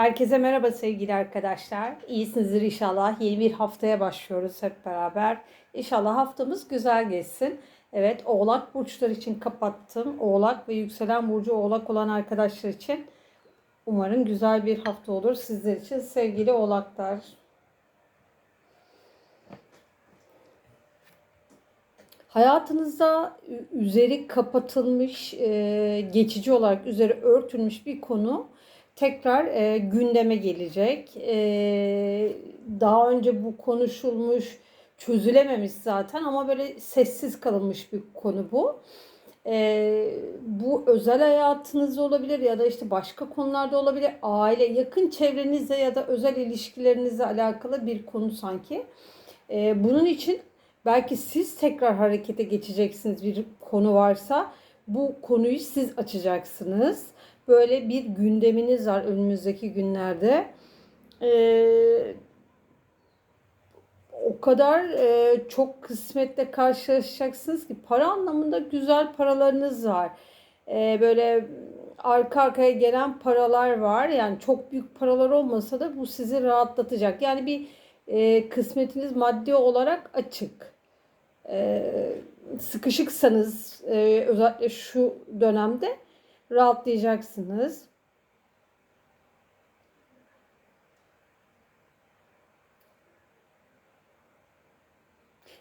Herkese merhaba sevgili arkadaşlar. İyisinizdir inşallah. Yeni bir haftaya başlıyoruz hep beraber. İnşallah haftamız güzel geçsin. Evet, Oğlak burçlar için kapattım. Oğlak ve yükselen burcu Oğlak olan arkadaşlar için umarım güzel bir hafta olur sizler için sevgili Oğlaklar. Hayatınızda üzeri kapatılmış, e, geçici olarak üzeri örtülmüş bir konu tekrar e, gündeme gelecek. E, daha önce bu konuşulmuş, çözülememiş zaten ama böyle sessiz kalınmış bir konu bu. E, bu özel hayatınızda olabilir ya da işte başka konularda olabilir. Aile, yakın çevrenizle ya da özel ilişkilerinizle alakalı bir konu sanki. E, bunun için belki siz tekrar harekete geçeceksiniz bir konu varsa bu konuyu siz açacaksınız. Böyle bir gündeminiz var önümüzdeki günlerde. Ee, o kadar e, çok kısmetle karşılaşacaksınız ki para anlamında güzel paralarınız var. Ee, böyle arka arkaya gelen paralar var. Yani çok büyük paralar olmasa da bu sizi rahatlatacak. Yani bir e, kısmetiniz maddi olarak açık. E, sıkışıksanız e, özellikle şu dönemde rahatlayacaksınız.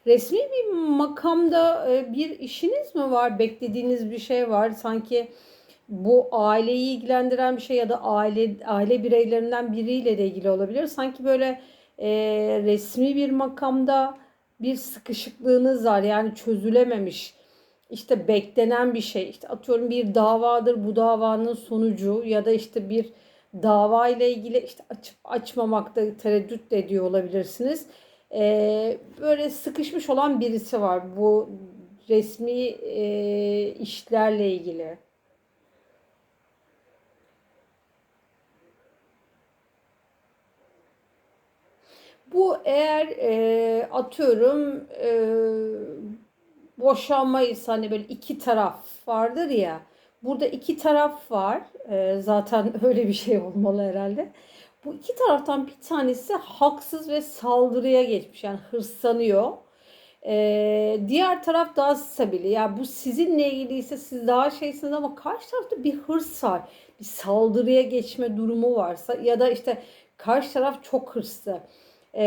Resmi bir makamda e, bir işiniz mi var? Beklediğiniz bir şey var. Sanki bu aileyi ilgilendiren bir şey ya da aile aile bireylerinden biriyle de ilgili olabilir. Sanki böyle e, resmi bir makamda bir sıkışıklığınız var. Yani çözülememiş işte beklenen bir şey. İşte atıyorum bir davadır bu davanın sonucu ya da işte bir dava ile ilgili işte açıp açmamakta tereddüt de ediyor olabilirsiniz. Ee, böyle sıkışmış olan birisi var bu resmi e, işlerle ilgili. Bu eğer e, atıyorum e, boşanmayız hani böyle iki taraf vardır ya. Burada iki taraf var. E, zaten öyle bir şey olmalı herhalde. Bu iki taraftan bir tanesi haksız ve saldırıya geçmiş. Yani hırslanıyor. Ee, diğer taraf daha stabil. Yani bu sizinle ilgiliyse siz daha şeysiniz ama karşı tarafta bir hırs var. Bir saldırıya geçme durumu varsa ya da işte karşı taraf çok hırslı. Ee,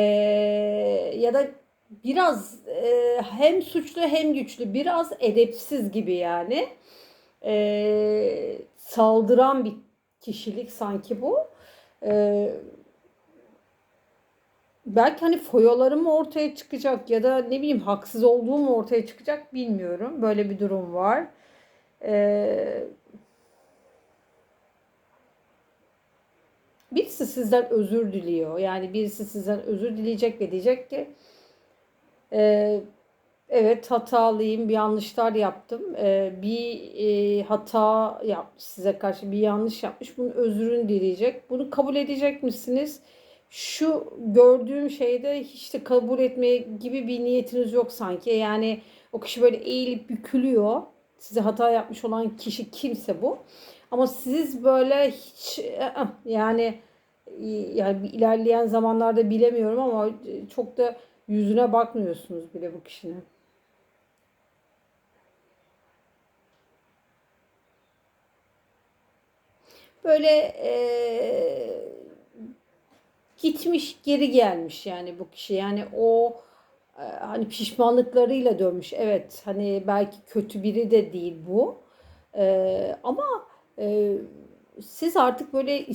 ya da biraz e, hem suçlu hem güçlü, biraz edepsiz gibi yani. Ee, saldıran bir kişilik sanki bu. Ee, belki hani foyalarım ortaya çıkacak ya da ne bileyim haksız olduğum ortaya çıkacak bilmiyorum. Böyle bir durum var. Ee, birisi sizden özür diliyor. Yani birisi sizden özür dileyecek ve diyecek ki e, evet hatalıyım, bir yanlışlar yaptım. E, bir e, hata yapmış size karşı bir yanlış yapmış. Bunun özrünü dileyecek. Bunu kabul edecek misiniz? Şu gördüğüm şeyde hiç de kabul etmeye gibi bir niyetiniz yok sanki. Yani o kişi böyle eğilip bükülüyor. Size hata yapmış olan kişi kimse bu. Ama siz böyle hiç yani yani ilerleyen zamanlarda bilemiyorum ama çok da yüzüne bakmıyorsunuz bile bu kişinin. Böyle e, gitmiş geri gelmiş yani bu kişi. Yani o e, hani pişmanlıklarıyla dönmüş. Evet hani belki kötü biri de değil bu. E, ama e, siz artık böyle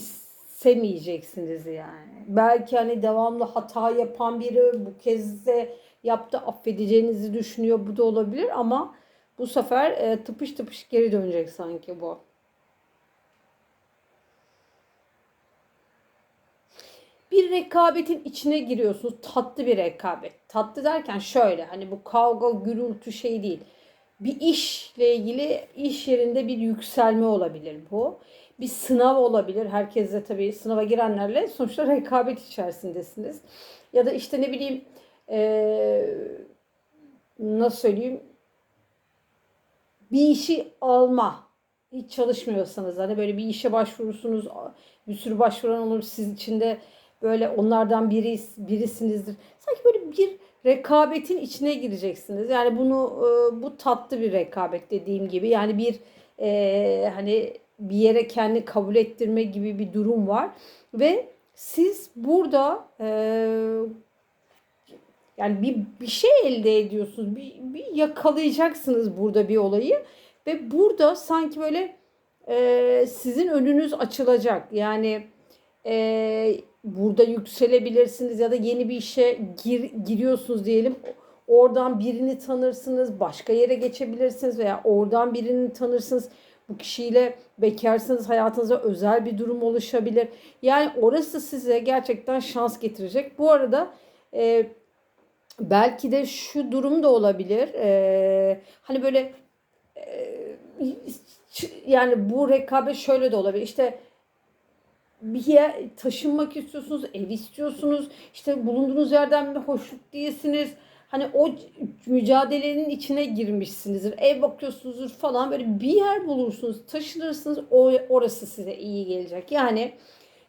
istemeyeceksiniz yani belki hani devamlı hata yapan biri bu kez de yaptı affedeceğinizi düşünüyor bu da olabilir ama bu sefer e, tıpış tıpış geri dönecek sanki bu. bir rekabetin içine giriyorsunuz. Tatlı bir rekabet. Tatlı derken şöyle hani bu kavga gürültü şey değil. Bir işle ilgili iş yerinde bir yükselme olabilir bu. Bir sınav olabilir. Herkes de tabii sınava girenlerle sonuçta rekabet içerisindesiniz. Ya da işte ne bileyim ee, nasıl söyleyeyim bir işi alma hiç çalışmıyorsanız hani böyle bir işe başvurursunuz bir sürü başvuran olur siz içinde böyle onlardan biri birisinizdir. Sanki böyle bir rekabetin içine gireceksiniz. Yani bunu e, bu tatlı bir rekabet dediğim gibi. Yani bir e, hani bir yere kendi kabul ettirme gibi bir durum var ve siz burada e, yani bir, bir şey elde ediyorsunuz. Bir, bir yakalayacaksınız burada bir olayı. Ve burada sanki böyle e, sizin önünüz açılacak. Yani e, burada yükselebilirsiniz ya da yeni bir işe gir, giriyorsunuz diyelim. Oradan birini tanırsınız, başka yere geçebilirsiniz veya oradan birini tanırsınız. Bu kişiyle bekarsınız, hayatınıza özel bir durum oluşabilir. Yani orası size gerçekten şans getirecek. Bu arada e, belki de şu durum da olabilir. E, hani böyle e, yani bu rekabet şöyle de olabilir. İşte bir yer taşınmak istiyorsunuz, ev istiyorsunuz. İşte bulunduğunuz yerden bir hoşnut değilsiniz. Hani o mücadelenin içine girmişsinizdir. Ev bakıyorsunuzdur falan böyle bir yer bulursunuz, taşınırsınız. Orası size iyi gelecek. Yani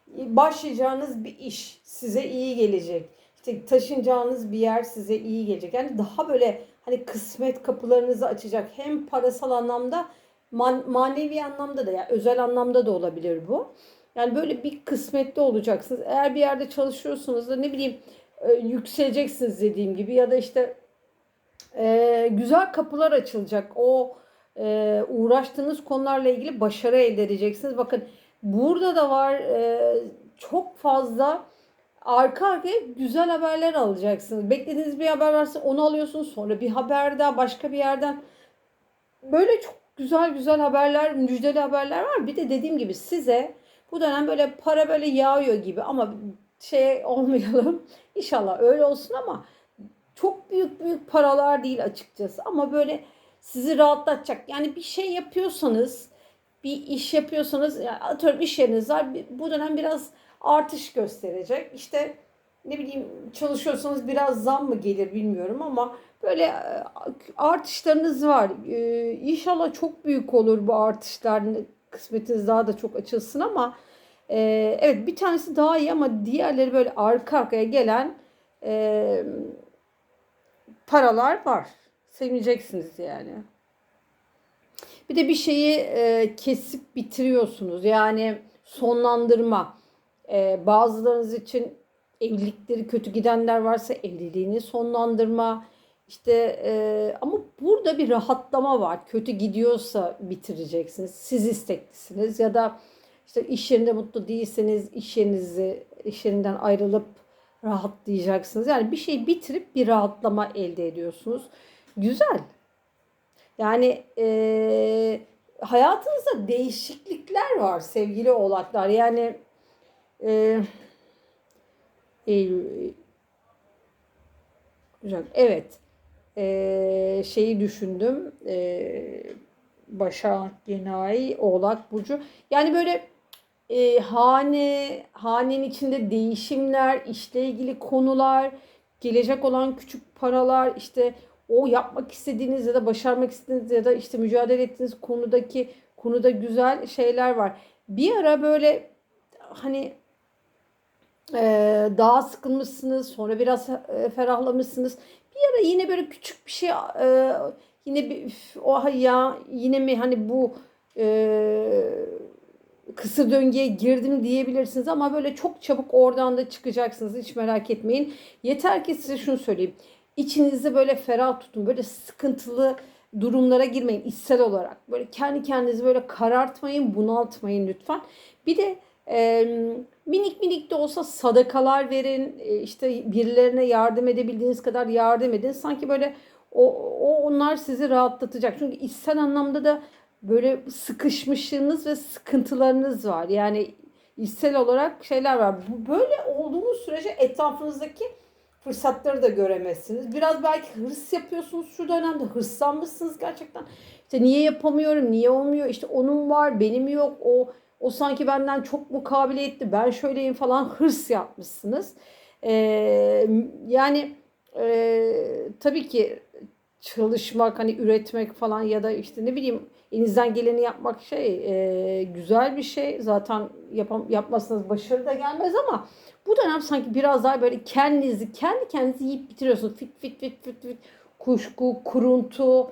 başlayacağınız bir iş size iyi gelecek. İşte taşınacağınız bir yer size iyi gelecek. Yani daha böyle hani kısmet kapılarınızı açacak. Hem parasal anlamda man, manevi anlamda da ya yani özel anlamda da olabilir bu. Yani böyle bir kısmetli olacaksınız. Eğer bir yerde çalışıyorsunuz da ne bileyim e, yükseleceksiniz dediğim gibi ya da işte e, güzel kapılar açılacak. O e, uğraştığınız konularla ilgili başarı elde edeceksiniz. Bakın burada da var e, çok fazla arka arkaya güzel haberler alacaksınız. Beklediğiniz bir haber varsa onu alıyorsunuz. Sonra bir haber daha başka bir yerden böyle çok güzel güzel haberler, müjdeli haberler var. Bir de dediğim gibi size bu dönem böyle para böyle yağıyor gibi ama şey olmayalım. İnşallah öyle olsun ama çok büyük büyük paralar değil açıkçası ama böyle sizi rahatlatacak. Yani bir şey yapıyorsanız, bir iş yapıyorsanız, yani atıyorum iş yeriniz var. Bu dönem biraz artış gösterecek. İşte ne bileyim çalışıyorsanız biraz zam mı gelir bilmiyorum ama böyle e, artışlarınız var. Ee, inşallah çok büyük olur bu artışlar. Kısmetiniz daha da çok açılsın ama e, evet bir tanesi daha iyi ama diğerleri böyle arka arkaya gelen e, paralar var. Sevineceksiniz yani. Bir de bir şeyi e, kesip bitiriyorsunuz. Yani sonlandırma. E, bazılarınız için evlilikleri kötü gidenler varsa evliliğini sonlandırma. İşte e, ama burada bir rahatlama var. Kötü gidiyorsa bitireceksiniz. Siz isteklisiniz ya da işte iş yerinde mutlu değilseniz iş yerinizi iş yerinden ayrılıp rahatlayacaksınız. Yani bir şey bitirip bir rahatlama elde ediyorsunuz. Güzel. Yani e, hayatınızda değişiklikler var sevgili oğlaklar. Yani e, Eylül Evet. E, şeyi düşündüm. E, Başak, Yeni Oğlak Burcu. Yani böyle e, hane, hanenin içinde değişimler, işle ilgili konular, gelecek olan küçük paralar, işte o yapmak istediğiniz ya da başarmak istediğiniz ya da işte mücadele ettiğiniz konudaki konuda güzel şeyler var. Bir ara böyle hani e, daha sıkılmışsınız, sonra biraz e, ferahlamışsınız. Bir ara yine böyle küçük bir şey e, yine bir o ya yine mi hani bu e, kısır döngüye girdim diyebilirsiniz ama böyle çok çabuk oradan da çıkacaksınız hiç merak etmeyin. Yeter ki size şunu söyleyeyim. İçinizi böyle ferah tutun. Böyle sıkıntılı durumlara girmeyin içsel olarak. Böyle kendi kendinizi böyle karartmayın, bunaltmayın lütfen. Bir de e, minik minik de olsa sadakalar verin. E, işte birilerine yardım edebildiğiniz kadar yardım edin. Sanki böyle o, o onlar sizi rahatlatacak. Çünkü içsel anlamda da böyle sıkışmışlığınız ve sıkıntılarınız var. Yani içsel olarak şeyler var. Böyle olduğunuz sürece etrafınızdaki fırsatları da göremezsiniz. Biraz belki hırs yapıyorsunuz şu dönemde. Hırslanmışsınız gerçekten. İşte niye yapamıyorum, niye olmuyor? İşte onun var, benim yok. O o sanki benden çok mukabiliyetli. Ben şöyleyim falan hırs yapmışsınız. Ee, yani e, tabii ki çalışmak, hani üretmek falan ya da işte ne bileyim elinizden geleni yapmak şey e, güzel bir şey. Zaten yapam, yapmazsanız başarı da gelmez ama bu dönem sanki biraz daha böyle kendinizi kendi kendinizi yiyip bitiriyorsunuz. Fit fit fit fit fit kuşku, kuruntu,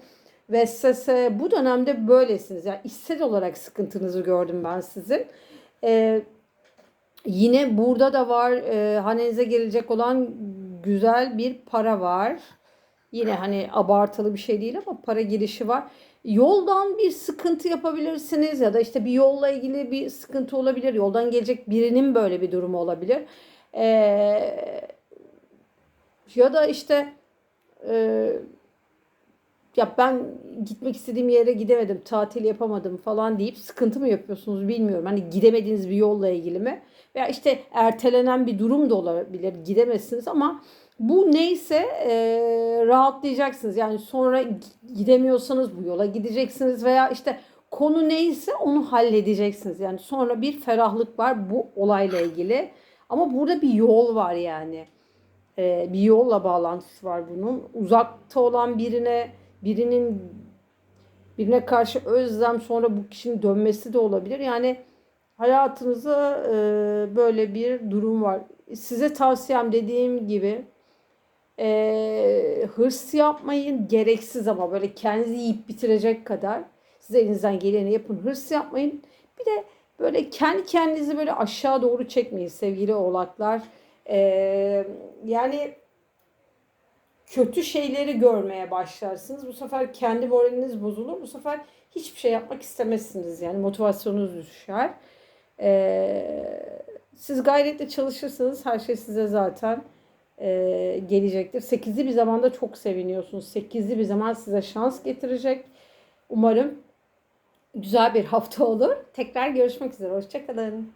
vesvese bu dönemde böylesiniz. Yani içsel olarak sıkıntınızı gördüm ben sizin. Ee, yine burada da var e, hanenize gelecek olan güzel bir para var. Yine hani abartılı bir şey değil ama para girişi var. Yoldan bir sıkıntı yapabilirsiniz ya da işte bir yolla ilgili bir sıkıntı olabilir. Yoldan gelecek birinin böyle bir durumu olabilir. Ee, ya da işte e, ya ben gitmek istediğim yere gidemedim, tatil yapamadım falan deyip sıkıntı mı yapıyorsunuz bilmiyorum. Hani gidemediğiniz bir yolla ilgili mi? Veya işte ertelenen bir durum da olabilir, gidemezsiniz ama bu neyse e, rahatlayacaksınız. Yani sonra gidemiyorsanız bu yola gideceksiniz veya işte konu neyse onu halledeceksiniz. Yani sonra bir ferahlık var bu olayla ilgili. Ama burada bir yol var yani. E, bir yolla bağlantısı var bunun. Uzakta olan birine birinin birine karşı özlem sonra bu kişinin dönmesi de olabilir. Yani hayatınızda e, böyle bir durum var. Size tavsiyem dediğim gibi e, hırs yapmayın. Gereksiz ama böyle kendinizi yiyip bitirecek kadar size elinizden geleni yapın. Hırs yapmayın. Bir de böyle kendi kendinizi böyle aşağı doğru çekmeyin sevgili oğlaklar. E, yani kötü şeyleri görmeye başlarsınız. Bu sefer kendi moraliniz bozulur. Bu sefer hiçbir şey yapmak istemezsiniz. Yani motivasyonunuz düşer. Ee, siz gayretle çalışırsanız her şey size zaten e, gelecektir. Sekizli bir zamanda çok seviniyorsunuz. Sekizli bir zaman size şans getirecek. Umarım güzel bir hafta olur. Tekrar görüşmek üzere. Hoşçakalın.